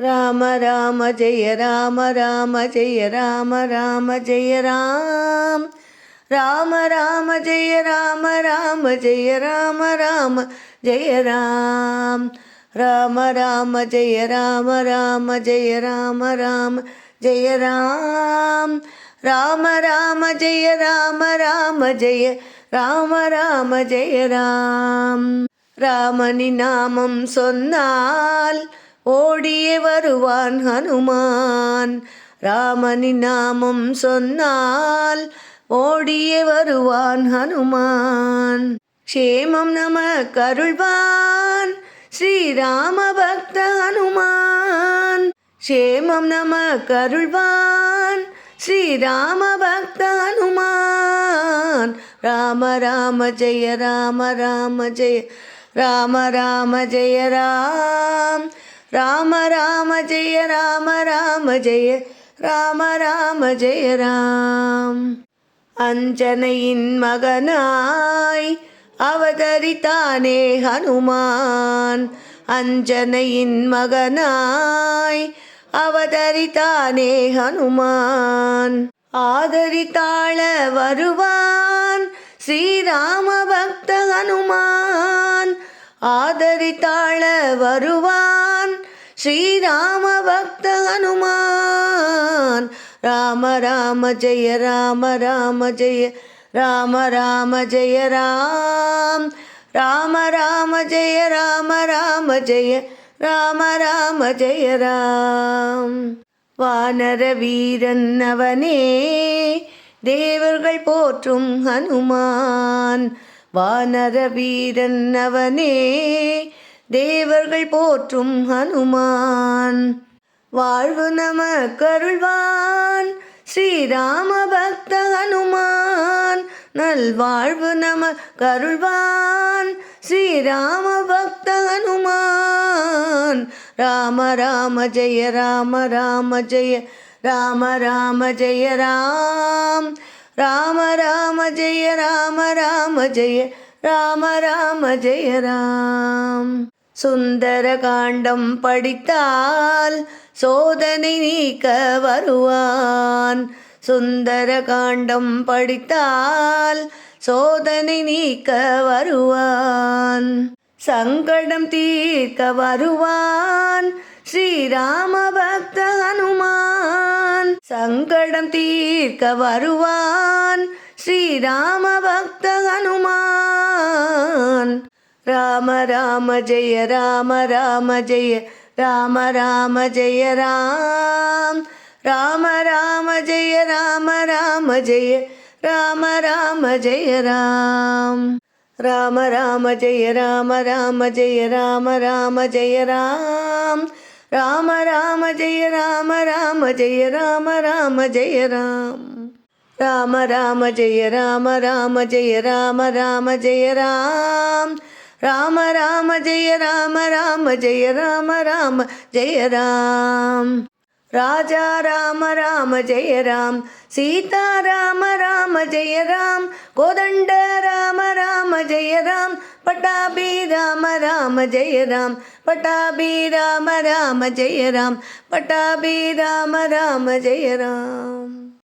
ராம ராம ஜெய ராம ராம ஜெய ராம ராம ஜெய ராம் ராம ராம ஜெய ராம ராம ஜெய ராம ராம ஜெய ராம் ராம ராம ஜெய ராம ராம ஜெய ராம ராம ஜெய ராம் ராம ராம ஜெய ராம ராம ஜெய ராம ராம ஜெய ராம் ராமனி நாமம் சொன்னால் ஓடியே வருவான் ஹனுமான். ராமனின் நாமம் சொன்னால் ஓடியே வருவான் ஹனுமான். க்ஷேமம் நம கருள்வான். ஸ்ரீராம பக்த ஹனுமான். க்ஷேமம் நம கருள்வான். ஸ்ரீராம பக்த ஹனுமான். ராம ராம ஜெய ராம ராம ஜெய ராம ராம ஜெய ராம். ராம ராம ஜெய ராம ராம ஜெய ராம ராம ஜெய ராம். அஞ்சனையின் மகனாய் அவதரித்தானே ஹனுமான். அஞ்சனையின் மகனாய் அவதரித்தானே ஹனுமான். ஆதரித்தாள வருவான் ஸ்ரீராம பக்த ஹனுமான். ஆதரித்தாள வருவான். ஸ்ரீராம பக்த ஹனுமான். ராம ராம ஜெய ராம ராம ஜெய ராம ராம ஜெய ராம். ராம ராம ஜெய ராம ராம ஜெய ராம ராம ஜெய ராம். வானர வீரன் அவனே தேவர்கள் போற்றும் ஹனுமான். வானர வீரன் அவனே தேவர்கள் போற்றும் ஹனுமான். வாழ்வு நம கருள்வான் ஸ்ரீராம பக்த ஹனுமான். நல்வாழ்வு நம கருள்வான் ஸ்ரீராம பக்த ஹனுமான். ராம ராம ஜெய ராம ராம ஜெய ராம ராம ஜெய ராம். ராம ராம ஜெய ராம ராம ஜெய ராம ராம ஜெய ராம். சுந்தர காண்டம் படித்தால் சோதனை நீக்க வருவான். சுந்தர காண்டம் படித்தால் சோதனை நீக்க வருவான். சங்கடம் தீர்க்க வருவான். ஸ்ரீராம சங்கடம் தீர்க்க வருவான். ஸ்ரீராம பக்த ஹனுமான். ராம ராம ஜெய ராம ராம ஜெய ராம ராம ஜெய ராம். ராம ராம ஜெய ராம ராம ஜெய ராம ராம ஜெய ராம். ராம ராம ஜெய ராம ராம ஜெய ராம ராம ஜெய ராம். ராம ராம ஜெய ராம ராம ஜெய ராம ராம ஜெய ராம் ராம ராம ஜெய ராம ராம ஜெய ராம ராம ஜெய ராம் ராம ராம ஜெய ராம ராம ஜெய ராம ராம ஜெய ராம் ராஜா ராம ராம ஜெய ராம் சீதா ராம ராம ஜெய ராம் கோதண்ட ராம ராம ஜெய ராம் பட்டாபி ராம ராம ஜெய ராம் பட்டாபி ராம ராம ஜெய ராம் பட்டாபி ராம ராம ஜெய ராம்